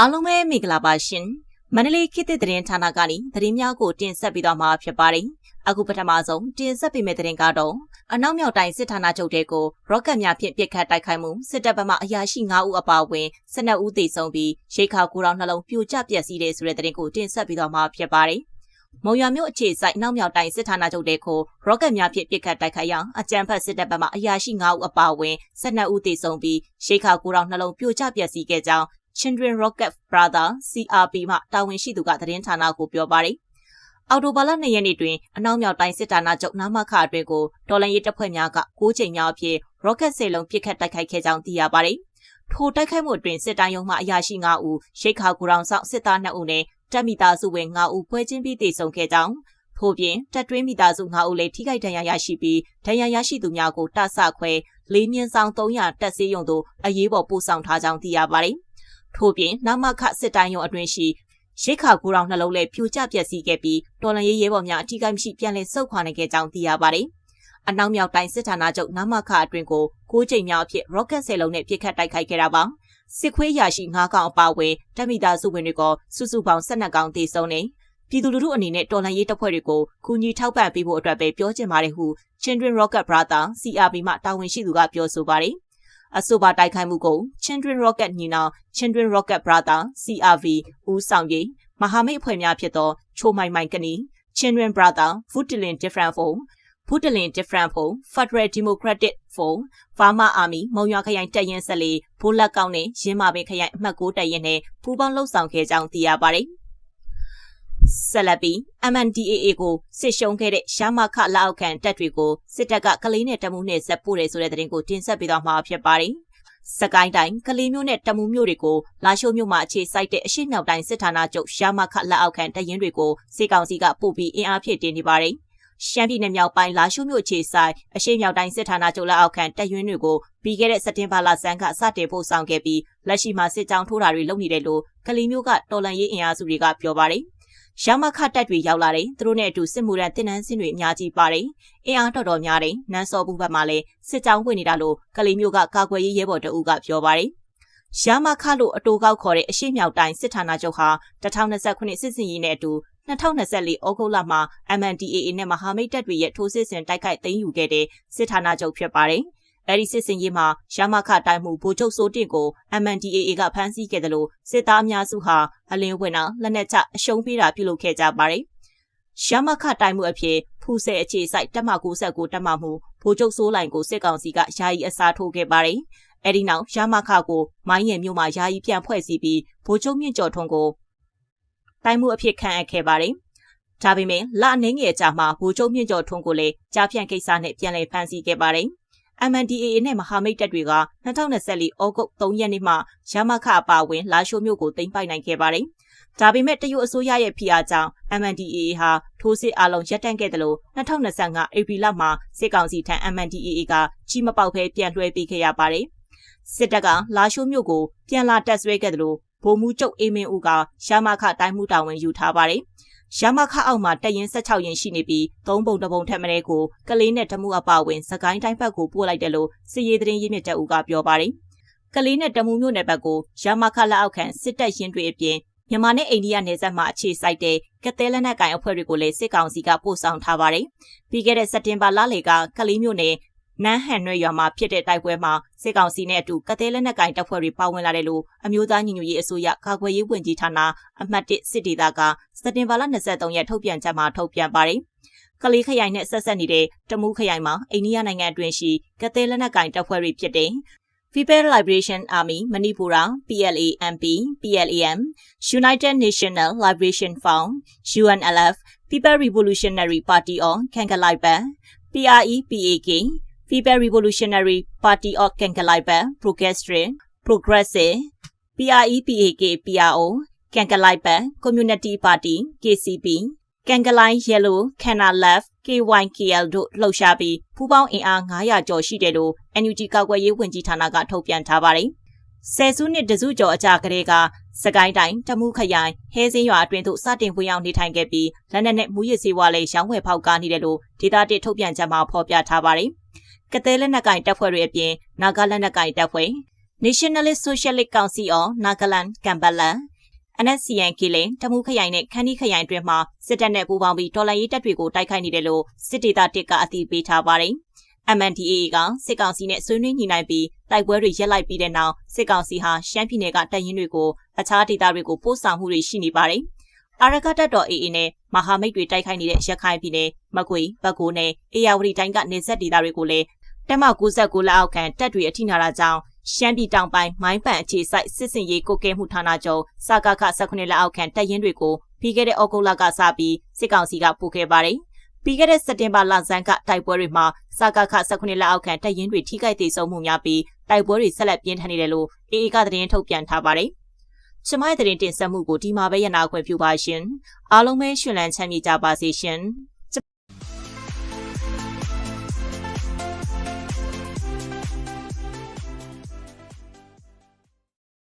အားလုံးပဲမင်္ဂလာပါရှင်မန္တလေးခေတ်သစ်သတင်းဌာနကနေသတင်းများကိုတင်ဆက်ပေးသွားမှာဖြစ်ပါတယ်အခုပထမဆုံးတင်ဆက်ပေးမယ့်သတင်းကတော့အနောက်မြောက်တိုင်းစစ်ဌာနချုပ်တဲကိုရော့ကတ်များဖြင့်ပစ်ခတ်တိုက်ခိုက်မှုစစ်တပ်ဘက်မှအရာရှိ9ဦးအပါအဝင်12ဦးသေဆုံးပြီးရိတ်ခါကူတောင်နှလုံးပြိုကျပျက်စီးတဲ့ဆိုတဲ့သတင်းကိုတင်ဆက်ပေးသွားမှာဖြစ်ပါတယ်မုံရွာမြို့အခြေစိုက်နောက်မြောက်တိုင်းစစ်ဌာနချုပ်တဲကိုရော့ကတ်များဖြင့်ပစ်ခတ်တိုက်ခိုက်ရာအကြမ်းဖက်စစ်တပ်ဘက်မှအရာရှိ9ဦးအပါအဝင်12ဦးသေဆုံးပြီးရိတ်ခါကူတောင်နှလုံးပြိုကျပျက်စီးခဲ့ကြောင်း Children Rocket Brother CRP မှတာဝန်ရှိသူကသတင်းဌာနကိုပြောပါတယ်။အော်တိုဘာလ2ရက်နေ့တွင်အနောက်မြောက်တိုင်းစစ်ဌာနချုပ်နာမခအတွင်ကိုတော်လန်ရေးတပ်ဖွဲ့များက6ချိန်မြောက်အဖြစ် rocket စေလုံးပစ်ခတ်တိုက်ခိုက်ခဲ့ကြောင်းသိရပါတယ်။ထိုတိုက်ခိုက်မှုအတွင်းစစ်တိုင်းရုံးမှအရာရှိ9ဦးရိတ်ခါကူရောင်ဆောင်စစ်သား2ဦးနဲ့တပ်မိသားစုဝင်9ဦးပွဲချင်းပြီးတည်ဆုံခဲ့ကြောင်းထို့ပြင်တပ်တွင်းမိသားစု9ဦးလည်းထိခိုက်ဒဏ်ရာရရှိပြီးဒဏ်ရာရရှိသူများကိုတဆခွဲလေးမြင်းဆောင်300တပ်စေးရုံသို့အရေးပေါ်ပို့ဆောင်ထားကြောင်းသိရပါတယ်။ ထို့ပြင်နမခစစ်တိုင်းရုံအတွင်းရှိရိတ်ခါကူတောင်နှလုံးလည်းပြိုကျပျက်စီးခဲ့ပြီးတော်လန်ရေးရဲဘော်များအထူးကိမရှိပြန်လည်ဆုတ်ခွာနိုင်ခဲ့ကြောင်းသိရပါတယ်။အနောက်မြောက်တိုင်းစစ်ဌာနချုပ်နမခအတွင်ကို၉ချိန်မြောက်အဖြစ် rocket ဆယ်လုံးနဲ့ပစ်ခတ်တိုက်ခိုက်ခဲ့တာပါ။စစ်ခွေးရာရှိ၅កောင်အပါအဝင်တပ်မိသားစုဝင်တွေကစုစုပေါင်း၁၂កောင်သေဆုံးနေပြည်သူလူထုအနေနဲ့တော်လှန်ရေးတပ်ဖွဲ့တွေကိုကူညီထောက်ပံ့ပေးဖို့အတွက်ပဲပြောချင်ပါတယ်ဟု Children Rocket Brother CRB မှတာဝန်ရှိသူကပြောဆိုပါတယ်။ အဆိုပါတိုက်ခိုက်မှုကို Children Rocket ညီနောင် Children Rocket Brother CRV ဦးဆောင်ရေးမဟာမိတ်အဖွဲ့များဖြစ်သောချိုမိုင်မိုင်ကနီ Children Brother Footlin Different for Footlin Different for Federal Democratic for Farma Army မုံရွာခရိုင်တပ်ရင်းဆက်လေးဘိုးလက်ကောင်းနဲ့ရင်းမာပင်ခရိုင်အမှတ်6တပ်ရင်းနဲ့ပူးပေါင်းလှုပ်ဆောင်ခဲ့ကြောင်းသိရပါတယ်။ ဆက်လက်ပြီး MNDAA ကိုစစ်ရှုံးခဲ့တဲ့ရှားမခလက်အောက်ခံတပ်တွေကိုစစ်တပ်ကကလေးနဲ့တမှုနဲ့ဆက်ပို့တယ်ဆိုတဲ့သတင်းကိုတင်ဆက်ပေးသွားမှာဖြစ်ပါတယ်။စကိုင်းတိုင်းကလေးမျိုးနဲ့တမူမျိုးတွေကိုလာရှိုးမျိုးမှာအခြေစိုက်တဲ့အရှိမြောက်တိုင်းစစ်ဌာနချုပ်ရှားမခလက်အောက်ခံတရင်တွေကိုစေကောင်စီကပို့ပြီးအင်အားဖြည့်တင်နေပါတယ်။ရှမ်းပြည်နယ်မြောက်ပိုင်းလာရှိုးမြို့ခြေဆိုင်အရှိမြောက်တိုင်းစစ်ဌာနချုပ်လက်အောက်ခံတပ်ရင်းတွေကိုပြီးခဲ့တဲ့စက်တင်ဘာလဆန်းကစတင်ပို့ဆောင်ခဲ့ပြီးလက်ရှိမှာစစ်ကြောင်းထိုးတာတွေလုပ်နေတယ်လို့ကလေးမျိုးကတော်လန်ရေးအင်အားစုတွေကပြောပါတယ်။ ရမခတက်တွေရောက်လာတယ်သူတို့နဲ့အတူစစ်မှုရန်တင်နန်းစင်းတွေအများကြီးပါတယ်အင်အားတော်တော်များတယ်နန်းစောဘူးဘက်မှာလည်းစစ်ကြောင်းဝင်နေတာလို့ကလေးမျိုးကကာကွယ်ရေးရဲဘော်တအုပ်ကပြောပါတယ်ရမခလို့အတူကောက်ခေါ်တဲ့အရှိမြောက်တိုင်းစစ်ဌာနချုပ်ဟာ2029စစ်စင်ရေးနဲ့အတူ2024ဩဂုတ်လမှာ MNDAA နဲ့မဟာမိတ်တပ်တွေရဲ့ထိုးစစ်ဆင်တိုက်ခိုက်သိမ်းယူခဲ့တဲ့စစ်ဌာနချုပ်ဖြစ်ပါတယ်။ အဲဒီစစ်စင်ရေးမှာရမခတိုင်းမှုဗိုလ်ချုပ်စိုးတင့်ကို MNDAA ကဖမ်းဆီးခဲ့တယ်လို့စစ်သားအများစုဟာအလင်းဝင်တာလက်နက်ချအရှုံးပေးတာပြုလုပ်ခဲ့ကြပါတယ်။ရမခတိုင်းမှုအဖြစ်ဖူးဆဲအခြေစိုက်တပ်မ69တပ်မမှုဗိုလ်ချုပ်စိုးလိုင်ကိုစစ်ကောင်စီကယာယီအစားထိုးခဲ့ပါတယ်။အဲဒီနောက်ရမခကိုမိုင်းရံမြို့မှာယာယီပြန်ဖွဲ့စည်းပြီးဗိုလ်ချုပ်မြင့်ကျော်ထွန်းကိုတိုင်းမှုအဖြစ်ခန့်အပ်ခဲ့ပါတယ်။ဒါပေမဲ့လအနေငယ်ကြာမှဗိုလ်ချုပ်မြင့်ကျော်ထွန်းကိုလည်းကြားဖြန့်ကိစ္စနဲ့ပြန်လည်ဖမ်းဆီးခဲ့ပါတယ်။ MNDAA နဲ့မဟာမိတ်တပ်တွေက2024ဩဂုတ်3ရက်နေ့မှရမခအပါဝင်လာရှိုးမြို့ကိုသိမ်းပိုက်နိုင်ခဲ့ပါတယ်။ဒါပေမဲ့တရုတ်အစိုးရရဲ့ဖိအားကြောင့် MNDAA ဟာထိုးစစ်အလုံးရပ်တန့်ခဲ့တယ်လို့2025ဧပြီလမှာစစ်ကောင်စီထံ MNDAA ကကြီးမပေါက်ဖဲပြန်လွှဲပေးခဲ့ရပါတယ်။စစ်တပ်ကလာရှိုးမြို့ကိုပြန်လာတက်ဆွဲခဲ့တယ်လို့ဗိုလ်မှူးချုပ်အေးမင်းဦးကရမခတိုင်းမှုတာဝန်ယူထားပါတယ်။ ရမခအောက်မှာတက်ရင်16ရင်ရှိနေပြီးသုံးပုံတစ်ပုံထက်မနည်းကိုကလေးနဲ့တမှုအပဝင်စကိုင်းတိုင်းဘက်ကိုပို့လိုက်တယ်လို့စစ်ရေးသတင်းရင်းမြစ်တပ်ဦးကပြောပါတယ်။ကလေးနဲ့တမှုမျိုးနယ်ဘက်ကိုရမခလက်အောက်ခံစစ်တပ်ရင်းတွေအပြင်မြန်မာနဲ့အိန္ဒိယနယ်စပ်မှာအခြေစိုက်တဲ့ကသဲလက်နက်ကိုင်အဖွဲ့တွေကိုလည်းစစ်ကောင်စီကပို့ဆောင်ထားပါတယ်။ပြီးခဲ့တဲ့စက်တင်ဘာလလေကကလေးမျိုးနယ် နန်းဟန်ရွဲရွာမှာဖြစ်တဲ့တိုက်ပွဲမှာစစ်ကောင်စီနဲ့အတူကသေးလက်နက်ကင်တပ်ဖွဲ့တွေပါဝင်လာတယ်လို့အမျိုးသားညီညွတ်ရေးအစိုးရကာကွယ်ရေးဝန်ကြီးဌာနအမှတ်၁စစ်ဒေသကစက်တင်ဘာလ23ရက်ထုတ်ပြန်ချက်မှာထုတ်ပြန်ပါတယ်။ကလေးခရိုင်နဲ့ဆက်ဆက်နေတဲ့တမူးခရိုင်မှာအိန္ဒိယနိုင်ငံအတွင်းရှိကသေးလက်နက်ကင်တပ်ဖွဲ့တွေဖြစ်တဲ့ People Liberation Army Manipura PLA-MP PLAM United National Liberation Front UNLF People Revolutionary Party of Kangalaiban PRE-PAK People Revolutionary Party of Kangalaiban Progressive Progressive PREPAK PRO Kangalaiban Community Party KCP ကန်ကလိုင်း Yellow Canal Left KYKL တို့လှုပ်ရှားပြီးပူးပေါင်းအင်အား900ကျော်ရှိတယ်လို့ NUG ကောက်ွယ်ရေးဝန်ကြီးဌာနကထုတ်ပြန်ထားပါတယ်။ဆယ်စုနှစ်တစုကျော်အကြာကလေးကစကိုင်းတိုင်းတမှုခရိုင်ဟဲစင်းရွာအတွင်းသို့စတင်ဝင်ရောက်နေထိုင်ခဲ့ပြီးလက်နက်နဲ့မူရစ်စေဝါလည်းရောင်းဝယ်ဖောက်ကားနေတယ်လို့ဒေတာတစ်ထုတ်ပြန်ချက်မှာဖော်ပြထားပါတယ်။ ကသဲလက်နက်ကင်တပ်ဖွဲ့တွေအပြင်နာဂလက်နက်ကင်တပ်ဖွဲ့ Nationalist Socialist Council of Nagaland ကမ်ဘလန် NSCN ကီလင်တမှုခရိုင်နဲ့ခန်းဒီခရိုင်တွင်မှစစ်တပ်နဲ့ပူးပေါင်းပြီးတော်လှန်ရေးတပ်တွေကိုတိုက်ခိုက်နေတယ်လို့စစ်ဒေသတစ်ကအသိပေးထားပါတယ်။ MNDAA ကစစ်ကောင်စီနဲ့ဆွေးနွေးညှိနှိုင်းပြီးတိုက်ပွဲတွေရပ်လိုက်ပြီးတဲ့နောက်စစ်ကောင်စီဟာရှမ်းပြည်နယ်ကတပ်ရင်းတွေကိုအခြားဒေသတွေကိုပို့ဆောင်မှုတွေရှိနေပါတယ်။အာရကတပ်တော် AA နဲ့မဟာမိတ်တွေတိုက်ခိုက်နေတဲ့ရခိုင်ပြည်နယ်မကွေ၊ဘက်ကိုနဲ့အေရဝတီတိုင်းကနေဆက်ဒေသတွေကိုလည်း တက်မ69လက်အောက်ခံတပ်တွေအထိနာတာကြောင့်ရှမ်းပြည်တောင်ပိုင်းမိုင်းပန်အခြေစိုက်စစ်စင်ရေးကိုကဲမှုဌာနချုပ်စကခ19လက်အောက်ခံတပ်ရင်းတွေကိုပြီးခဲ့တဲ့ဩဂုတ်လကစပြီးစစ်ကောင်စီကပို့ခဲ့ပါတယ်။ပြီးခဲ့တဲ့စက်တင်ဘာလဆန်းကတိုက်ပွဲတွေမှာစကခ19လက်အောက်ခံတပ်ရင်းတွေထိခိုက်ဒေဆုံးမှုများပြီးတိုက်ပွဲတွေဆက်လက်ပြင်းထန်နေတယ်လို့အေအေကသတင်းထုတ်ပြန်ထားပါတယ်။ချမိုင်းတဲ့တင်ဆက်မှုကိုဒီမှာပဲရနာခွင့်ပြုပါရှင်။အားလုံးပဲရှင်လန်းချမ်းမြေကြပါစေရှင်။